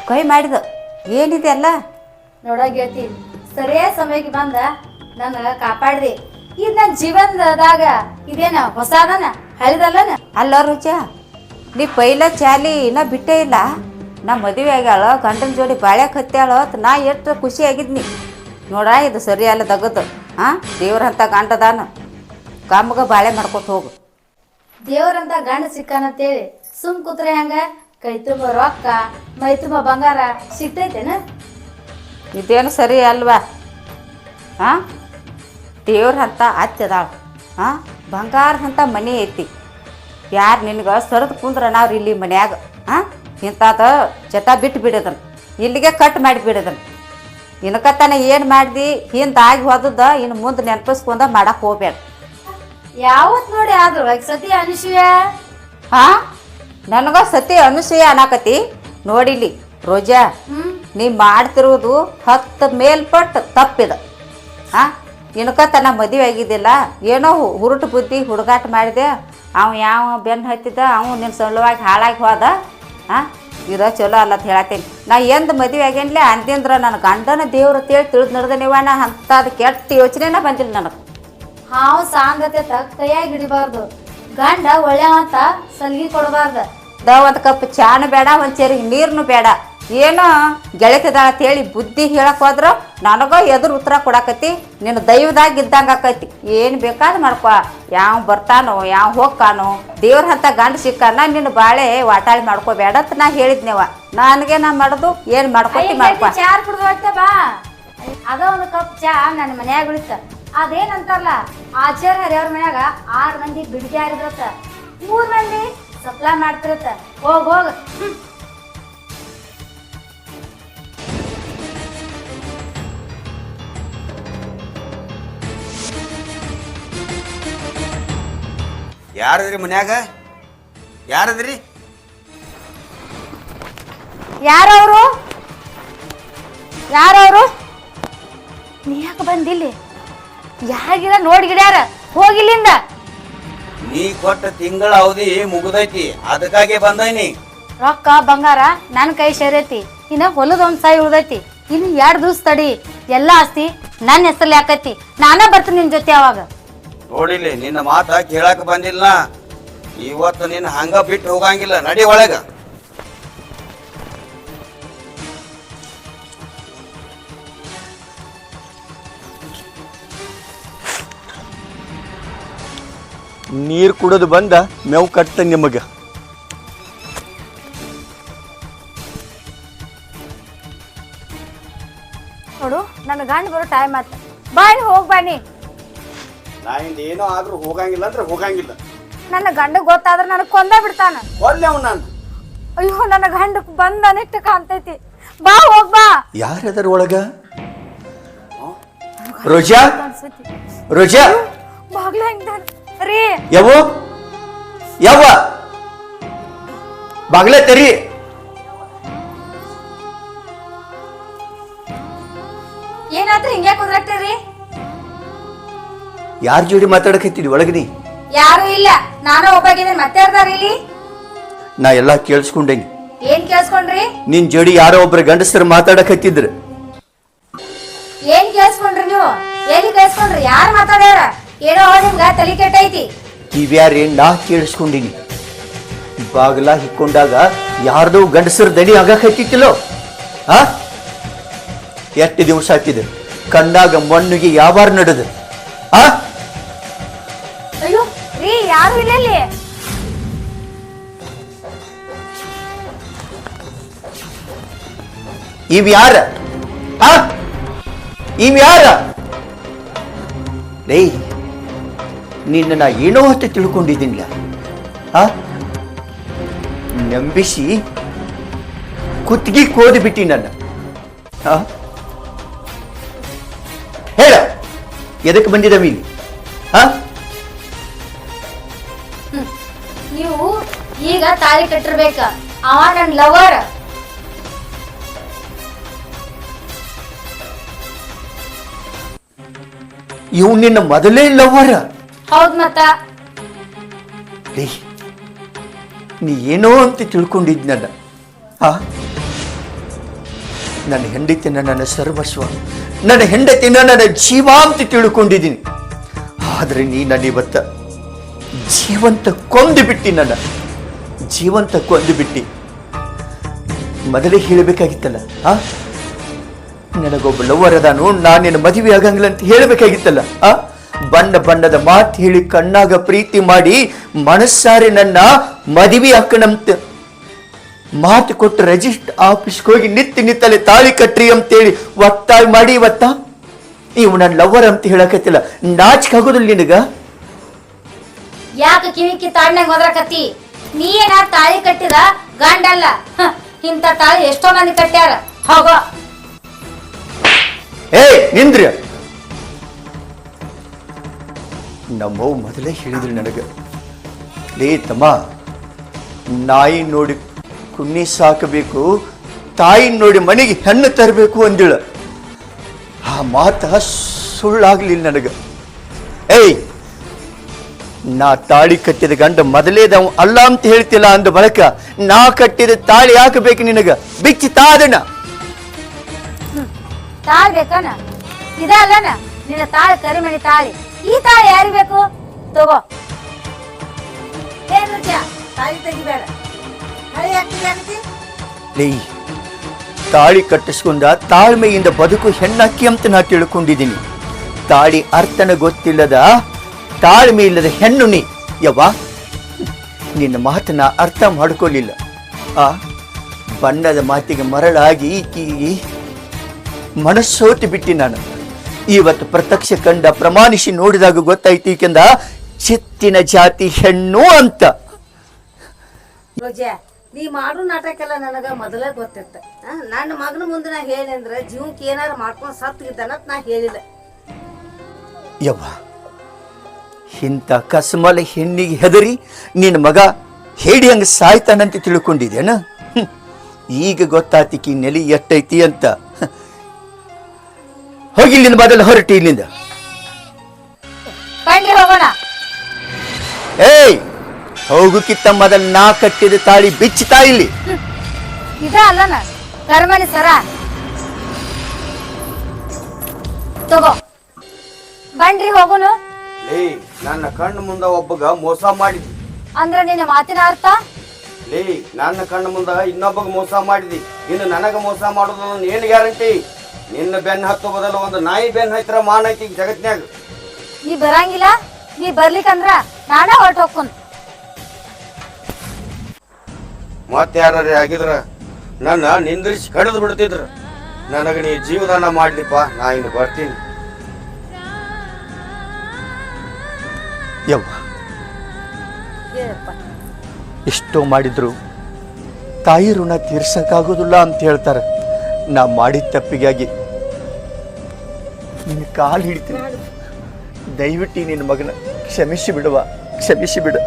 ಕೈ ಮಾಡಿದ. ಏನಿದೆಲ್ಲ ನೋಡ ಗೆಳತಿ ಸರಿಯಾದ ಸಮಯಕ್ಕೆ ಬಂದ ನನ್ನ ಕಾಪಾಡ್ದಿ ಇದ್ ನನ್ ಜೀವನದಾಗ ಇದೇನ ಹೊಸಾದನ? ಹಳಿದಲ್ಲನ ಅಲ್ಲ ರುಚ ನೀ ಪೈಲ ಚಾಲಿ ಇನ್ನ ಬಿಟ್ಟೇ ಇಲ್ಲ. ನಾ ಮದುವೆ ಆಗ್ಯಾಳ ಗಂಡನ ಜೋಡಿ ಬಾಳೆ ಕತ್ತಾಳ ಅಂತ ನಾ ಎಷ್ಟು ಖುಷಿ ಆಗಿದ್ನಿ ನೋಡ ಇದು ಸರಿ ಅಲ್ಲ ದಗದು. ಆ ದೇವ್ರಂತ ಗಂಡದಾನ. ಕಾಮಗ ಬಾಳೆ ಮಾಡ್ಕೊತ ಹೋಗು. ದೇವ್ರಂತ ಗಂಡ ಸಿಕ್ಕಾನಂತೇಳಿ ಸುಮ್ ಕೂತ್ರೆ ಹಂಗ? ಕೈ ತುಂಬ ರೊಕ್ಕ ಮೈ ತುಂಬ ಬಂಗಾರ ಸಿಗ್ತೈತೇನ? ಇದೇನು ಸರಿ ಅಲ್ವಾ? ಹಾಂ ದೇವ್ರಂತ ಅತ್ತದಾಳ ಹಾಂ ಬಂಗಾರದಂಥ ಮನೆ ಐತಿ. ಯಾರು ನಿನಗೆ ಸರದ್ ಕುಂದ್ರ ನಾವು ಇಲ್ಲಿ ಮನ್ಯಾಗ ಹಾಂ ಇಂಥದ ಜತ ಬಿಟ್ಟು ಬಿಡೋದನ್. ಇಲ್ಲಿಗೆ ಕಟ್ ಮಾಡಿ ಬಿಡೋದನ್. ಇನ್ಕತ್ತಾನ ಏನು ಮಾಡ್ದಿ? ಹಿಂದಾಗಿ ಆಗಿ ಹೋದದ ಇನ್ನು ಮುಂದೆ ನೆನಪಿಸ್ಕೊಂಡ ಮಾಡಕ್ಕೆ ಹೋಗ್ಬೇಡ. ಯಾವತ್ ನೋಡಿ ಆದ್ರು ಸತಿ ಅನುಶಯ ಹಾ ನನಗ ಸತಿ ಅನುಶಯ ಅನ್ನಕತಿ ನೋಡಿಲಿ ರೋಜಾ ನೀ ಮಾಡ್ತಿರೋದು ಹತ್ತು ಮೇಲ್ಪಟ್ಟು ತಪ್ಪಿದ. ಹಾ ಇನ್ಕತನ ಮದುವೆ ಆಗಿದ್ದಿಲ್ಲ ಏನೋ ಹುರುಟು ಬುದ್ಧಿ ಹುಡುಗಾಟ ಮಾಡಿದೆ. ಅವ ಯಾವ ಬೆನ್ನು ಹತ್ತಿದ ಅವ ನಿನ್ನ ಸಲುವಾಗಿ ಹಾಳಾಗಿ ಹೋದ. ಹಾಂ ಇರೋ ಚಲೋ ಅಲ್ಲ ಅಂತ ಹೇಳತ್ತೀನಿ. ನಾ ಎಂದು ಮದುವೆ ಆಗೇನ್ಲೆ ಅಂದಿಂದ್ರ ನನ್ನ ಗಂಡನ ದೇವ್ರ ತೇಳಿ ತಿಳಿದು ನಡೆದನಿವ ನಾ ಅಂಥದ್ದು ಕೆಟ್ಟ ಯೋಚನೆನ ಬಂದಿಲ್ಲ ನನಗೆ. ಹಾವು ಸಾಂಗತೆ ಕೈಯಾಗಿ ಹಿಡಿಬಾರ್ದು. ಗಂಡ ಒಳ್ಳೆವಂತ ಸಲ್ಗಿ ಕೊಡಬಾರ್ದು. ದ ಒಂದು ಕಪ್ ಚಾನು ಬೇಡ ಒಂದು ಚೆರಿ ನೀರ್ನು ಬೇಡ. ಏನೋ ಅಂತ ಅಂತೇಳಿ ಬುದ್ಧಿ ಹೇಳಕ್ ಹೋದ್ರು ನನಗ ಎದುರು ಉತ್ತರ ಕೊಡಾಕತಿ ನಿನ್ನ ದೈವದಾಗ ಇದ್ದಂಗ ಆಕೈತಿ. ಏನು ಬೇಕಾದ್ ಮಾಡ್ಕೊ. ಯಾವ ಬರ್ತಾನೋ ಯಾವ ಹೋಗ್ಕಾನೋ ದೇವ್ರ ಅಂತ ಗಂಡ ಸಿಕ್ಕಾನ ನಿನ್ನ ಬಾಳೆ ವಾಟಾಳಿ ಮಾಡ್ಕೋಬೇಡ ಅಂತ ನಾ ಹೇಳಿದ್ನೇವ. ನನಗೆ ನಾ ಮಾಡುದು? ಏನು ಮಾಡ್ಕೊತಿ ಮಾಡ್ಕೊ? ಚಾರ್ ಕುಡ್ದು ಬಾ. ಅದ ಒಂದು ಕಪ್ ಚಾ ನನ್ನ ಮನ್ಯಾಗ ಉಳಿತ. ಅದೇನಂತಾರಲ್ಲ ಆಚಾರ್ಯ ಹರಿಯವ್ರ ಮನ್ಯಾಗ ಆರು ಮಂದಿ ಬಿಡಿಗೆ ಆಗಿದ್ರತ್ತ ಮೂರ್ ಮಂದಿ ಸಪ್ಲೈ ಮಾಡ್ತಿರತ್ತ ಹೋಗ್ ಹೋಗ್. ಯಾರದ್ರಿ ಮನ್ಯಾಗ? ಯಾರದ್ರಿ? ಯಾರವ್ರು? ಯಾರವ್ರು? ನೀ ಯಾಕೆ ಬಂದಿಲ್ಲಿ? ಯಾರಿಗಿಲ್ಲ ನೋಡಿ ಗಿಡ್ಯಾರ? ಹೋಗಿಲ್ಲಿಂದ ನೀ ಕೊಟ್ಟ ತಿಂಗಳ ಅವಧಿ ಮುಗ್ದೈತಿ. ಅದಕ್ಕಾಗೆ ಬಂದೈನಿ. ರೊಕ್ಕ ಬಂಗಾರ ನನ್ನ ಕೈ ಸೇರೈತಿ. ಇನ್ನ ಹೊಲದ ಒಂದ್ ಸಾಯಿ ಉಳ್ದೈತಿ. ಇನ್ನು ಎರಡು ದಿವಸ ತಡಿ. ಎಲ್ಲ ಆಸ್ತಿ ನನ್ನ ಹೆಸರಲ್ಲಿ ಯಾಕೈತಿ ನಾನೇ ಬರ್ತೀನಿ ನಿನ್ ಜೊತೆ ಅವಾಗ ನೋಡಿಲಿ ನಿನ್ನ ಮಾತ ಕೇಳಕ್ ಬಂದಿಲ್ಲ. ಇವತ್ತು ನಿನ್ನ ಹಂಗ ಬಿಟ್ಟು ಹೋಗಂಗಿಲ್ಲ ನಡಿ ಒಳಗ. ನೀರು ಕುಡಿದು ಬಂದ ಮೇವು ಕಟ್ಟ ನಿಮಗೆ. ನೋಡು ನನ್ನ ಗಂಡ ಬರೋ ಟೈಮ್ ಆತ ಬಾಯ್ ಹೋಗ್ ನಾ ಇಂದ ಏನೋ ಆದ್ರೂ ಹೋಗಂಗಿಲ್ಲ ಅಂದ್ರೆ ಹೋಗಂಗಿಲ್ಲ. ನನ್ನ ಗಂಡ ಗೊತ್ತಾದ್ರೆ ನನಗೆ ಕೊಂದ ಬಿಡ್ತಾನ. ಅವ್ನು ನಾನು. ಅಯ್ಯೋ ನನ್ನ ಗಂಡ ಬಂದ ಅನಿಷ್ಟ ಕಾಣ್ತೈತಿ. ಬಾ ಹೋಗ್ ಬಾ. ಯಾರದರ ಒಳಗ? ರೋಜಾ? ಅನ್ಸತಿ ರೋಜಾ? ಬಾಗ್ಲ ಹೆಂಗ್ ರೀ. ಯಾವ ಯಾವ ಬಾಗ್ಲ ತೆರಿ. ಏನಾದ್ರೂ ಹಿಂಗೆ ಕುದ್ರತ್ತೀರಿ ಯಾರ ಜೋಡಿ ಮಾತಾಡಕತ್ತಿದ್ವಿ ಒಳಗಿನಿ ಯಾರು ಇಲ್ಲ. ನಾನು ಒಬ್ಬಾಗಿದ್ದೇನೆ. ಮತ್ತೆ ಯಾರ್ದಾರ ಇಲ್ಲಿ? ನಾ ಎಲ್ಲಾ ಕೇಳಿಸ್ಕೊಂಡೇನಿ. ಏನ್ ಕೇಳಿಸ್ಕೊಂಡ್ರಿ? ನಿನ್ ಜೋಡಿ ಯಾರೋ ಒಬ್ರು ಗಂಡಸರು ಮಾತಾಡಕತ್ತಿದ್ರು ಏನ್ ಕೇಳಿಸ್ಕೊಂಡ್ರಿ ನೀವು? ಎಲ್ಲಿ ಕೇಳಿಸ್ಕೊಂಡ್ರಿ? ಯಾರು ಮಾತಾಡ್ಯಾರ? ಏನೋ ನಿಮ್ಗ ತಲೆ ಕೆಟ್ಟೈತಿ. ಕಿವ್ಯಾರೇ ನಾ ಕೇಳಿಸ್ಕೊಂಡಿನಿ. ಬಾಗಲ ಹಿಕ್ಕೊಂಡಾಗ ಯಾರ್ದೋ ಗಂಡಸರ ದಣಿ ಆಗಕತ್ತಿತ್ತಿಲ್ಲೋ ಆ? ಎಷ್ಟು ದಿವಸ ಹಾಕಿದ್ರು ಕಣ್ಣಾಗ ಮಣ್ಣಿಗೆ ಯಾವಾರ ನಡೆದು? ಆ? ಯಾರು ಇಲ್ಲ ಇಲ್ಲಿ ಇವ್ ಯಾರ? ಇವ್ ಯಾರ? ಲೈ ನಿನ್ನ ನಾ ಏನೋ ಅಂತ ತಿಳ್ಕೊಂಡಿದ್ದೀನಿಲ್ಲ. ಹಾ? ನಂಬಿಸಿ ಕುತ್ತಿಗೆ ಕೋದಿ ಬಿಟ್ಟಿ ನನ್ನ? ಹೇಳ ಎದಕ್ಕೆ ಬಂದಿದ್ದಾವೆ ಇಲ್ಲಿ ಆ ಈಗ ತಾಳಿ ಕಟ್ಟಿರ್ಬೇಕ. ಅವ ನನ್ ಲವರ್ ಇವ್ ನಿನ್ನ ಮೊದಲೇ ಲವರ್ ಹೌದ್ ಮತ್ತ. ಲೇ ನೀ ಏನೋ ಅಂತ ತಿಳ್ಕೊಂಡಿದ್ನಲ್ಲ ಆ? ನನ್ನ ಹೆಂಡತಿನ ನನ್ನ ಸರ್ವಸ್ವ ನನ್ನ ಹೆಂಡತಿನ ನನ್ನ ಜೀವ ಅಂತ ತಿಳ್ಕೊಂಡಿದ್ದೀನಿ. ಆದ್ರೆ ನೀ ನನ್ನ ಇವತ್ತ ಜೀವಂತ ಕೊಂದು ಬಿಟ್ಟಿ ನನ್ನ. ಜೀವಂತ ಕೊಂದು ಬಿಟ್ಟಿ. ಮೊದಲೇ ಹೇಳಬೇಕಾಗಿತ್ತಲ್ಲ ಆ ನನಗೊಬ್ಬ ಲವರ್ ಅದಾನು ನಾನು ನಿನ್ನ ಮದುವೆ ಆಗಂಗಿಲ್ಲ ಅಂತ ಹೇಳಬೇಕಾಗಿತ್ತಲ್ಲ ಆ ಬಣ್ಣ ಬಣ್ಣದ ಮಾತು ಹೇಳಿ ಕಣ್ಣಾಗ ಪ್ರೀತಿ ಮಾಡಿ ಮನಸ್ಸಾರೆ ನನ್ನ ಮದುವೆ ಹಾಕಣಂತ. ಮಾತು ಕೊಟ್ಟು ರಜಿಸ್ಟ್ ಆಫೀಸ್ಗೆ ಹೋಗಿ ನಿತ್ತಿ ನಿತ್ತಲೆ ತಾಳಿ ಕಟ್ರಿ ಅಂತೇಳಿ ಒತ್ತಾಯ ಮಾಡಿ ಇವತ್ತ. ಇವು ನನ್ನ ಲವರ್ ಅಂತ ಹೇಳಕತ್ತಿಲ್ಲ. ನಾಚಿಕೆ ನಿನಗ? ಯಾಕೆ ಕಿವಿಕ್ಕಿ ತಾಳ್ನಾಗ ಹೋದ್ರಕತ್ತಿ? ನೀ ಏನ ತಾಳಿ ಕಟ್ಟಿದ ಗಂಡಲ್ಲ. ಇಂಥ ತಾಳಿ ಎಷ್ಟೋ ಮಂದಿ ಕಟ್ಟ್ಯಾರ. ಹೋಗೋ. ಏ ನಿಂದ್ರಿ. ನಮ್ಮವ್ ಮೊದಲೇ ಹೇಳಿದ್ರು ನನಗೆ. ಲೇ, ತಮ್ಮ, ನಾಯಿ ನೋಡಿ ಕುನ್ನಿ ಸಾಕಬೇಕು, ತಾಯಿ ನೋಡಿ ಮನೆಗೆ ಹೆಣ್ಣು ತರಬೇಕು ಅಂದಿಳ. ಆ ಮಾತ ಸುಳ್ಳಾಗ್ಲಿಲ್ಲ ನನಗೆ. ಏಯ್ ನಾ ತಾಳಿ ಕಟ್ಟಿದ ಗಂಡ ಮೊದಲೇದವ ಅಲ್ಲ ಅಂತ ಹೇಳ್ತಿಲ್ಲ ಅಂದ ಬಳಕ ನಾ ಕಟ್ಟಿದ ತಾಳಿ ಹಾಕಬೇಕು ನಿನಗ? ಬಿಚ್ಚಿ ತಾದಣ ತಾಳ್ ಬೇಕನ? ಇದ ಅಲ್ಲನ? ನಿನ್ನ ತಾಳಿ ಕರಿಮಣಿ ತಾಳಿ. ಈ ತಾಳಿ ಯಾರಿಗ್ ಬೇಕು? ತಗೋ. ಏನ್ ರುಚ ತಾಳಿ ತೆಗಿಬೇಡ. ಹಳೆ ಹಾಕ್ತಿ ಲೇ ತಾಳಿ ಕಟ್ಟಿಸ್ಕೊಂಡ ತಾಳ್ಮೆಯಿಂದ ಬದುಕು ಹೆಣ್ಣಕ್ಕಿ ಅಂತ ನಾ ತಿಳ್ಕೊಂಡಿದ್ದೀನಿ. ತಾಳಿ ಅರ್ಥನ ಗೊತ್ತಿಲ್ಲದ ತಾಳ್ಮೆ ಇಲ್ಲದ ಹೆಣ್ಣು ನೀ. ಯವ್ವ ನಿನ್ನ ಮಾತನ್ನ ಅರ್ಥ ಮಾಡ್ಕೊಳ್ಳಿಲ್ಲ ಆ ಬಣ್ಣದ ಮಾತಿಗೆ ಮರಳಾಗಿ ಈಕೀ ಮನಸ್ಸೋತು ಬಿಟ್ಟಿ ನಾನು. ಇವತ್ತು ಪ್ರತ್ಯಕ್ಷ ಕಂಡ ಪ್ರಮಾಣಿಸಿ ನೋಡಿದಾಗ ಗೊತ್ತಾಯ್ತು ಈಕೆಂದ ಚಿತ್ತಿನ ಜಾತಿ ಹೆಣ್ಣು ಅಂತ. ರೋಜ ನೀ ಮಾಡು ನಾಟಕೆಲ್ಲ ನನಗ ಮೊದಲೇ ಗೊತ್ತಿತ್ತ. ನನ್ನ ಮಗನ ಮುಂದೆ ನಾ ಹೇಳಿ ಅಂದ್ರೆ ಜೀವಕ್ಕೆ ಏನಾರು ಮಾಡ್ಕೊಂಡು ಸತ್ತಿದ್ದಾನ ನಾ ಹೇಳಿಲ್ಲ. ಯವ್ವ ಇಂಥ ಕಸ್ಮಲ ಹೆಣ್ಣಿಗೆ ಹೆದರಿ ನಿನ್ನ ಮಗ ಹೇಳಿ ಹಂಗೆ ಸಾಯ್ತಾನಂತ ತಿಳ್ಕೊಂಡಿದ್ದೇನ. ಈಗ ಗೊತ್ತಾತಿಕಿ ನೆಲೆ ಎಟ್ಟೈತಿ ಅಂತ. ಹೋಗಿ ಇಲ್ಲಿಂದ ಬದಲು ಹೊರಟಿ ಇಲ್ಲಿಂದ. ಬನ್ನಿ ಹೋಗೋಣ. ಏಯ್ ಹೋಗುಕ್ಕಿತ್ತ ಮೊದಲು ನಾ ಕಟ್ಟಿದ ತಾಳಿ ಬಿಚ್ಚುತ್ತಾ ಇಲ್ಲಿ. ಇದ ಅಲ್ಲನ ಕರ್ಮಣಿ ಸರ. ತಗೋ. ಬನ್ರಿ ಹೋಗುನು ಲೇ ನನ್ನ ಕಣ್ಣು ಮುಂದ ಒಬ್ಬಗ ಮೋಸ ಮಾಡಿದಿ ಅಂದ್ರ ನಿನ್ನ ಮಾತಿನ ಅರ್ಥ? ಲೇ ನನ್ನ ಕಣ್ಣು ಮುಂದ ಇನ್ನೊಬ್ಬಗ ಮೋಸ ಮಾಡಿದಿ ಇನ್ನು ನನಗ ಮೋಸ ಮಾಡೋದು ನನ್ನ ಏನು ಗ್ಯಾರಂಟಿ. ನಿನ್ನ ಬೆನ್ನ ಹತ್ತು ಬದಲು ಒಂದು ನಾಯಿ ಬೆನ್ನ ಹತ್ತಿರ ಮಾನ ಐತಿ ಈ ಜಗತ್ನ್ಯಾಗ. ನೀ ಬರಂಗಿಲ್ಲ? ನೀ ಬರ್ಲಿಕ್ಕಂದ್ರ ನಾನೇ ಹೊರಟು ಹೋಗ್ಕೊಂಡ್ ಮತ್ತೆ ಯಾರೇ ಆಗಿದ್ರ ನನ್ನ ನಿಂದ್ರಿಸಿ ಕಡಿದು ಬಿಡ್ತಿದ್ರು. ನನಗೆ ನೀ ಜೀವದಾನ ಮಾಡ್ಲಿಪ್ಪ ನಾ ಇನ್ನು ಬರ್ತೀನಿ. ಯವ್ವ? ಎಷ್ಟೋ ಮಾಡಿದ್ರು ತಾಯಿ ಋಣ ತೀರ್ಸಕ್ಕಾಗೋದಿಲ್ಲ ಅಂತ ಹೇಳ್ತಾರೆ. ನಾ ಮಾಡಿದ ತಪ್ಪಿಗಾಗಿ ನಿನ್ನ ಕಾಲು ಹಿಡಿತೀನಿ. ದಯವಿಟ್ಟು ನಿನ್ನ ಮಗನ ಕ್ಷಮಿಸಿ ಬಿಡುವ, ಕ್ಷಮಿಸಿ ಬಿಡು.